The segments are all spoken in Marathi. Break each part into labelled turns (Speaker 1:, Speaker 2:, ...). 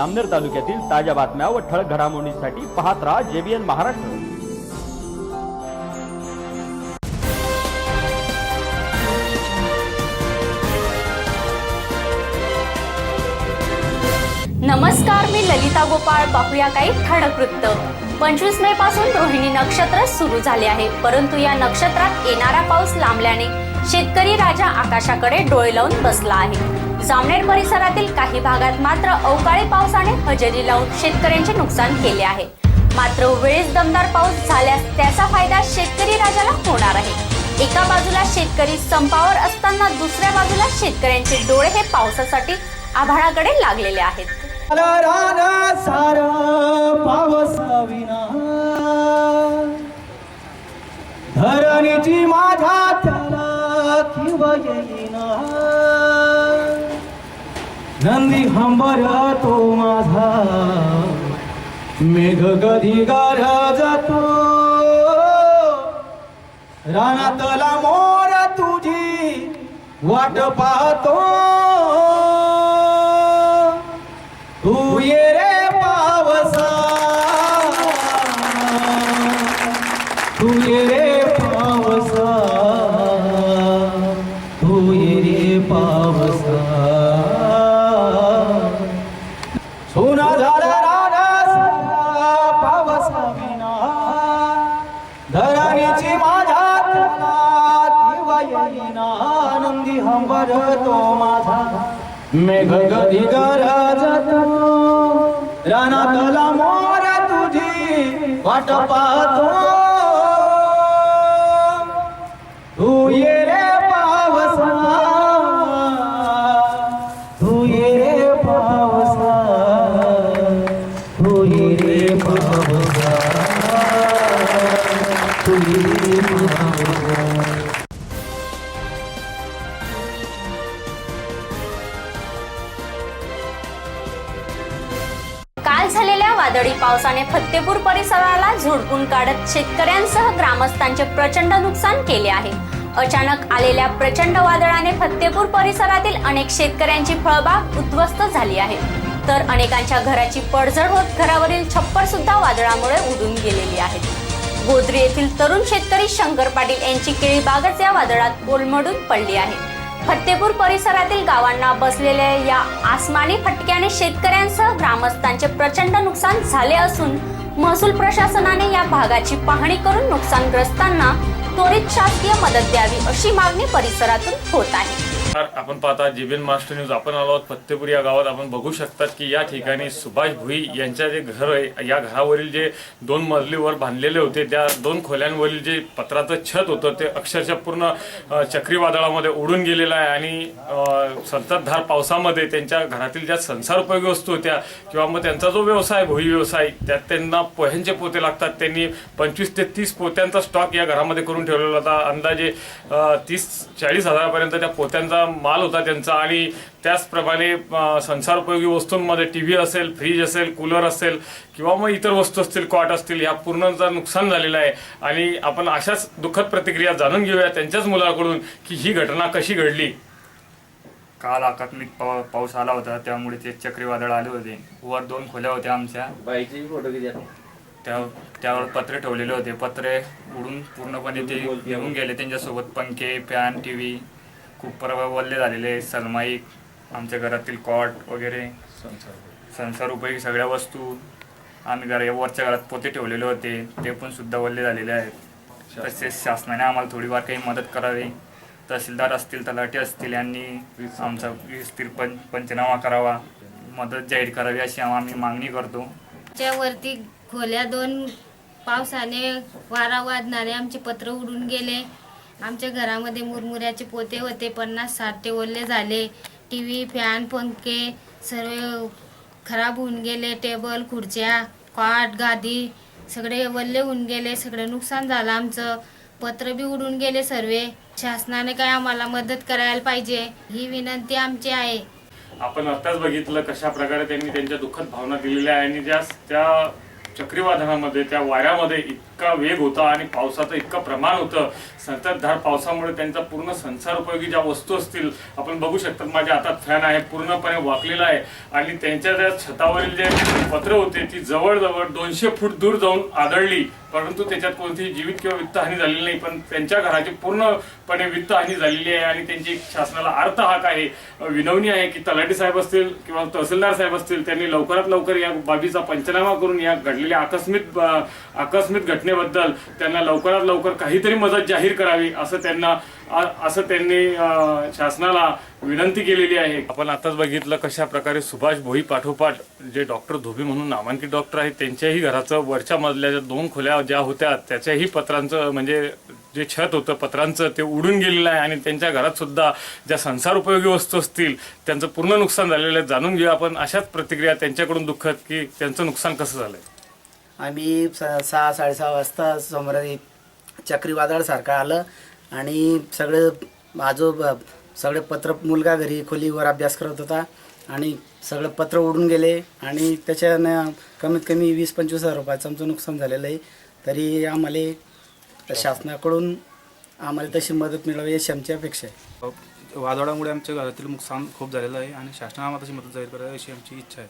Speaker 1: जामनेर तालुक्यातील ताज्या बातम्या व ठळक घडामोडींसाठी पाहत राहा जेबीएन महाराष्ट्र.
Speaker 2: नमस्कार मी ललिता गोपाळ. पाहूया काही ठळक वृत्त. पंचवीस मे पासून रोहिणी नक्षत्र सुरू झाले आहे. परंतु या नक्षत्रात येणारा पाऊस लांबल्याने शेतकरी राजा आकाशाकडे डोळे लावून बसला आहे. जामनेर परिसरातील काही भागात मात्र अवकाळी पावसाने हजेरी लावून शेतकऱ्यांचे नुकसान केले आहे. मात्र वेळेस दमदार पाऊस झाल्यास त्याचा फायदा शेतकरी राजाला होणार आहे. एका बाजूला शेतकरी संपावर असताना दुसऱ्या बाजूला शेतकऱ्यांचे डोळे हे पावसासाठी आभाळाकडे लागलेले आहेत.
Speaker 3: धरणीची माझा त्याला नंदी हंबर तो माझा मेघ कधी जातो रानातला मोर तुझी वाट पाहतो. आनंदी हंबर तो माझा मेघ कधी गरजतो रानातला मोर तुझी वाट पाहतो.
Speaker 2: वादळी पावसाने फत्तेपूर परिसराला झोडपून काढत शेतकऱ्यांसह ग्रामस्थांचे प्रचंड नुकसान केले आहे. अचानक आलेल्या प्रचंड वादळाने फत्तेपूर परिसरातील अनेक शेतकऱ्यांची फळबाग उद्ध्वस्त झाली आहे. तर अनेकांच्या घराची पडझड होत घरावरील छप्पर सुद्धा वादळामुळे उडून गेलेली आहेत गोद्री येथील तरुण शेतकरी शंकर पाटील यांची केळी बागच या वादळात कोलमडून पडली आहे. फत्तेपूर परिसरातील गावांना बसलेल्या या आसमानी फटक्याने शेतकऱ्यांसह ग्रामस्थांचे प्रचंड नुकसान झाले असून महसूल प्रशासनाने या भागाची पाहणी करून नुकसानग्रस्तांना त्वरित शासकीय मदत द्यावी अशी मागणी परिसरातून होत आहे.
Speaker 4: आपण पाहता जीबीएन मास्टर न्यूज. आपण आलो आहोत फत्तेपुरी या गावात. आपण बघू शकतात की या ठिकाणी सुभाष भुई यांच्या जे घर आहे या घरावरील जे दोन मजलीवर बांधलेले होते त्या दोन खोल्यांवरील जे पत्राचं छत होतं ते अक्षरशः पूर्ण चक्रीवादळामध्ये उडून गेलेलं आहे आणि संततधार पावसामध्ये त्यांच्या घरातील ज्या संसारोपयोगी वस्तू होत्या किंवा मग त्यांचा जो व्यवसाय भुई व्यवसाय त्यात त्यांना पोह्यांचे पोते लागतात. त्यांनी पंचवीस ते तीस पोत्यांचा स्टॉक या घरामध्ये करून ठेवलेला होता. अंदाजे तीस चाळीस हजारापर्यंत त्या पोत्यांचा माल होता त्यांचा आणि त्याचप्रमाणे संसारोपयोगी वस्तूंमध्ये टी व्ही असेल फ्रीज असेल कूलर असेल किंवा मग इतर वस्तू असतील कॉट असतील ह्या पूर्णचा नुकसान झालेलं आहे. आणि आपण अशाच दुःखद प्रतिक्रिया जाणून घेऊया त्यांच्याच मुलाकडून की ही घटना कशी घडली.
Speaker 5: काल आकस्मिक पाव पाऊस आला होता त्यामुळे ते चक्रीवादळ आले होते. वर दोन खोल्या होत्या आमच्या. त्या त्यावर पत्रे ठेवलेले होते. पत्रे उडून पूर्णपणे ते घेऊन गेले त्यांच्यासोबत पंखे फॅन टी व्ही खूप परवा वल्ले झालेले सलमाईक आमच्या घरातील कॉट वगैरे. संसार उपयोगी सगळ्या वस्तू आम्ही घरा वरच्या घरात पोते ठेवलेले होते. ते पण सुद्धा वल्ले झालेले आहेत. तसेच शासनाने आम्हाला थोडीफार काही मदत करावी. तहसीलदार असतील तलाठी असतील यांनी आमचा विस्तीर पं पंचनामा करावा. मदत जाहीर करावी अशी आम्ही मागणी करतो.
Speaker 6: त्यावरती खोल्या दोन पावसाने वारा वाजणारे आमचे पत्र उडून गेले. आमच्या घरामध्ये मुरमुऱ्याचे पोते होते पन्नास साठ ते ओले झाले. टी व्ही फॅन पंखे सर्व खराब होऊन गेले टेबल खुर्च्या कॉट गादी सगळे वल्ले होऊन गेले सगळे नुकसान झालं आमचं. पत्र बी उडून गेले सर्व. शासनाने काय आम्हाला मदत करायला पाहिजे ही विनंती आमची आहे.
Speaker 4: आपण आताच बघितलं कशा प्रकारे त्यांनी त्यांच्या दुःखद भावना दिलेल्या आहे आणि ज्या त्या चक्रीवादळामध्ये त्या वाऱ्यामध्ये इतका वेग होता आणि पावसाचं इतकं प्रमाण होतं. संततधार पावसामुळे त्यांचा पूर्ण संसार उपयोगी ज्या वस्तू असतील आपण बघू शकतात. माझ्या हातात फॅन आहे पूर्णपणे वाकलेला आहे. आणि त्यांच्या त्या छतावरील जे पत्र होते ती जवळजवळ दोनशे फूट दूर जाऊन आदळली. परंतु त्याच्यात कोणतीही जीवित किंवा वित्तहानी झालेली नाही. पण त्यांच्या घराची पूर्णपणे वित्तहानी झालेली आहे आणि त्यांची शासनाला अर्थ हाक आहे विनवणी आहे की तलाठी साहेब असतील किंवा तहसीलदार साहेब असतील त्यांनी लवकरात लवकर या बाबीचा पंचनामा करून या घडलेल्या आकस्मिक अ, आकस्मिक घटनेबद्दल त्यांना लवकरात लवकर काहीतरी मदत जाहीर करावी असं त्यांना असं त्यांनी शासनाला विनंती केलेली आहे. आपण आताच बघितलं कशा प्रकारे सुभाष भोई पाठोपाठ जे डॉक्टर धोबी म्हणून नामांकित डॉक्टर आहेत त्यांच्याही घराचं वरच्या मजल्याच्या दोन खोल्या ज्या होत्या त्याच्याही पत्रांचं म्हणजे जे छत होतं पत्रांचं ते उडून गेलेलं आहे आणि त्यांच्या घरात सुद्धा ज्या संसार उपयोगी वस्तू असतील त्यांचं पूर्ण नुकसान झालेलं आहे. जाणून घेऊ आपण अशाच प्रतिक्रिया त्यांच्याकडून दुःखद की त्यांचं नुकसान कसं झालंय?
Speaker 7: आम्ही स- सहा साडेसहा वाजता समोर चक्रीवादळ सारखं आलं आणि सगळं माझं सगळे पत्र मुलगा घरी खोलीवर अभ्यास करत होता आणि सगळं पत्र उडून गेले आणि त्याच्यानं कमीत कमी वीस पंचवीस हजार रुपयाचं आमचं नुकसान झालेलं आहे. तरी आम्हाला शासनाकडून आम्हाला तशी मदत मिळावी अशी आमची अपेक्षा आहे.
Speaker 8: वादळामुळे आमच्या घरातील नुकसान खूप झालेलं आहे आणि शासनाला आम्हाला तशी मदत जाहीर करावी अशी आमची इच्छा आहे.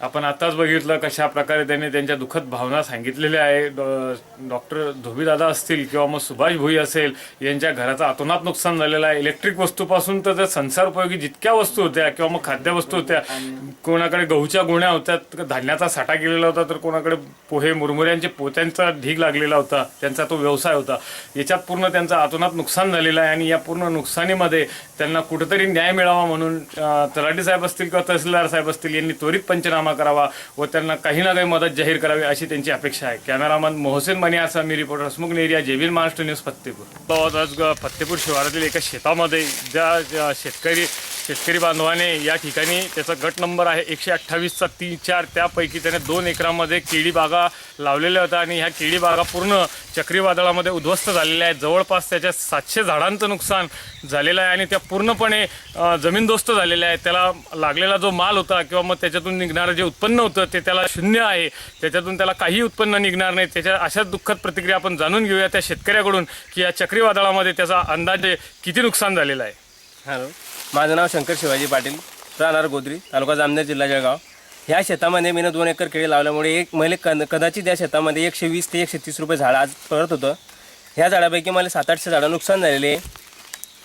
Speaker 4: आपण आताच बघितलं कशा प्रकारे त्यांनी त्यांच्या दुःखद भावना सांगितलेल्या आहे डॉ- डॉक्टर धोबीदादा असतील किंवा मग सुभाष भोई असेल यांच्या घराचं अतोनात नुकसान झालेलं आहे. इलेक्ट्रिक वस्तूपासून तर त्या संसार उपयोगी जितक्या वस्तू होत्या किंवा मग खाद्यवस्तू होत्या कोणाकडे गहूच्या गुण्या होत्या धान्याचा साठा गेलेला होता तर कोणाकडे पोहे मुरमुऱ्यांचे पोत्यांचा ढीग लागलेला होता त्यांचा तो व्यवसाय होता. याच्यात पूर्ण त्यांचं अतोनात नुकसान झालेलं आहे आणि या पूर्ण नुकसानीमध्ये त्यांना कुठेतरी न्याय मिळावा म्हणून अं, तलाठी साहेब असतील किंवा तहसीलदार साहेब असतील यांनी त्वरित पंचनामा करावा व त्यांना काही ना काही मदत जाहीर करावी अशी त्यांची अपेक्षा आहे. कॅमेरामन मोहसेन मनियासा मी reporter Hasmukh Neriya JBN Maharashtra news Fattepur. आज फत्तेपूर शिवारातील एका शेतामध्ये ज्या ज्या शेतकरी शेतकरी बांधवाने या ठिकाणी त्याचा गट नंबर आहे एकशे अठ्ठावीसचा तीन चार. त्यापैकी त्याने दोन एकरामध्ये केळी बागा लावलेल्या होत्या आणि ह्या केळी बागा पूर्ण चक्रीवादळामध्ये उद्ध्वस्त झालेल्या आहेत. जवळपास त्याच्या सातशे झाडांचं नुकसान झालेलं आहे आणि त्या पूर्णपणे जमीनदोस्त झालेल्या आहेत. त्याला लागलेला जो माल होता किंवा मग त्याच्यातून निघणारं जे उत्पन्न होतं ते त्याला शून्य आहे. त्याच्यातून त्याला काही उत्पन्न निघणार नाही. त्याच्या अशाच दुःखद प्रतिक्रिया आपण जाणून घेऊया त्या शेतकऱ्याकडून की या चक्रीवादळामध्ये त्याचा अंदाजे किती नुकसान झालेलं आहे.
Speaker 9: हॅलो. माझं नाव शंकर शिवाजी पाटील राहणार गोद्री तालुका जामनेर जिल्हा जळगाव. ह्या शेतामध्ये मी दोन एकर केळी लावल्यामुळे एक मैले कद कदाचित या शेतामध्ये एकशे वीस ते एकशे तीस रुपये झाड आज पडत होतं. ह्या झाडापैकी मला सात आठशे झाडं नुकसान झालेले आहे.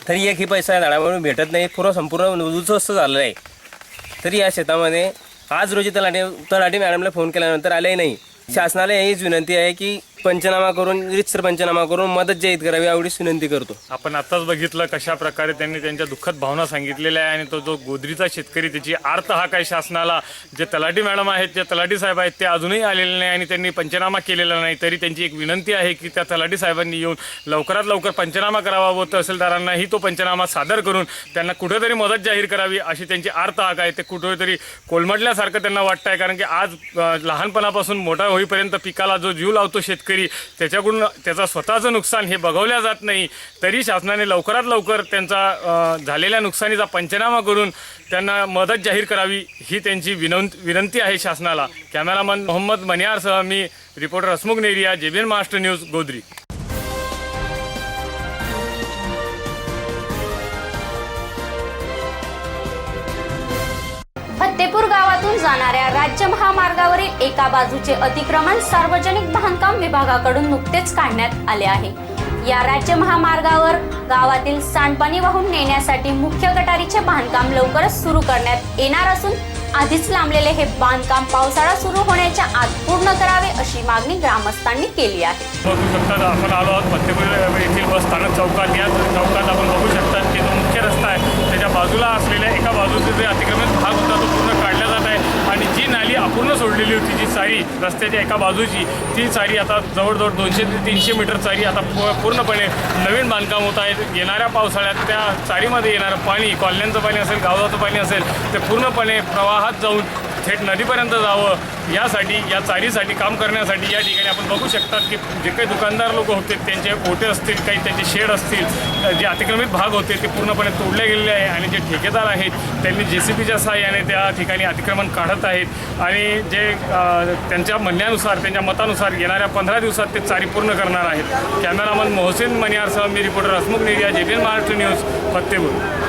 Speaker 9: तरी एकही पैसा या झाडामधून भेटत नाही. पूर्ण संपूर्ण उद्ध्वस्त झालेलं आहे. तरी या शेतामध्ये आज रोजी तलाठी तलाठी मॅडमला फोन केल्यानंतर आले नाही. शासनाला हीच विनंती आहे की पंचनामा करून रितसर पंचनामा करून मदत जाहीर करावी एवढीच विनंती करतो.
Speaker 4: आपण आताच बघितलं कशा प्रकारे त्यांनी त्यांच्या दुःखद भावना सांगितलेल्या आहे आणि तो जो गोदरीचा शेतकरी त्याची आर्त हा काय शासनाला जे तलाठी मॅडम आहेत जे तलाठी साहेब आहेत ते अजूनही आलेले नाही आणि त्यांनी पंचनामा केलेला नाही तरी त्यांची एक विनंती आहे की त्या तलाठी साहेबांनी येऊन लवकरात लवकर पंचनामा करावा व तहसीलदारांनाही तो पंचनामा सादर करून त्यांना कुठेतरी मदत जाहीर करावी अशी त्यांची आर्त हाक आहे ते कुठेतरी कोलमडल्यासारखं त्यांना वाटतं आहे कारण की आज लहानपणापासून मोठा होईपर्यंत पिकाला जो जीव लावतो शेतकरी त्याच्याकडून त्याचा स्वतःचं नुकसान हे बघवल्या जात नाही. तरी शासनाने लवकरात लवकर त्यांचा झालेल्या नुकसानीचा पंचनामा करून त्यांना मदत जाहीर करावी ही त्यांची विनंत विनंती आहे शासनाला. कॅमेरामन मोहम्मद मनियारसह मी reporter Hasmukh Neriya JBN Maharashtra news Godri.
Speaker 2: Fattepur गावातून जाणाऱ्या राज्य महामार्गावरील एका बाजूचे अतिक्रमण सार्वजनिक बांधकाम विभागाकडून नुकतेच काढण्यात आले आहे. या राज्य महामार्गावर गावातील सांडपाणी वाहून नेण्यासाठी मुख्य गटारीचे बांधकाम लवकरच सुरू करण्यात येणार असून आधीच लांबलेले हे बांधकाम पावसाळा सुरू होण्याच्या आत पूर्ण करावे अशी मागणी ग्रामस्थांनी केली आहे.
Speaker 4: बघू शकतात आपण आलो आहोत मध्यपूर येथील बस स्थानक चौकात या चौकात आपण बघू शकतात की जो मुख्य रस्ता आहे. बाजूला असलेल्या एका बाजूचे जे अतिक्रमित भाग होता तो पूर्ण काढला जात आहे. आणि जी नाली अपूर्ण सोडलेली होती जी चारी रस्त्याच्या एका बाजूची ती चारी आता जवळजवळ दोनशे ते तीनशे मीटर चारी आता पूर्णपणे नवीन बांधकाम होत आहे. येणाऱ्या पावसाळ्यात त्या चारीमध्ये येणारं पाणी कॉलन्यांचं पाणी असेल गावाचं पाणी असेल ते पूर्णपणे प्रवाहात जाऊन थेट नदीपर्यंत जावं यासाठी या चारीसाठी काम करण्यासाठी या ठिकाणी आपण बघू शकतात की जे काही दुकानदार लोक होते त्यांचे ओटे असतील काही त्यांचे शेड असतील जे अतिक्रमित भाग होते ते पूर्णपणे तोडले गेलेले आहे आणि जे ठेकेदार आहेत त्यांनी जे सी बीच्या सहाय्याने त्या ठिकाणी अतिक्रमण काढत आहेत. आणि जे त्यांच्या म्हणण्यानुसार त्यांच्या मतानुसार येणाऱ्या पंधरा दिवसात ते चारी पूर्ण करणार आहेत. कॅमेरामन मोहसिन मनियारसह मी reporter Hasmukh Neriya J B N Maharashtra news Fattepur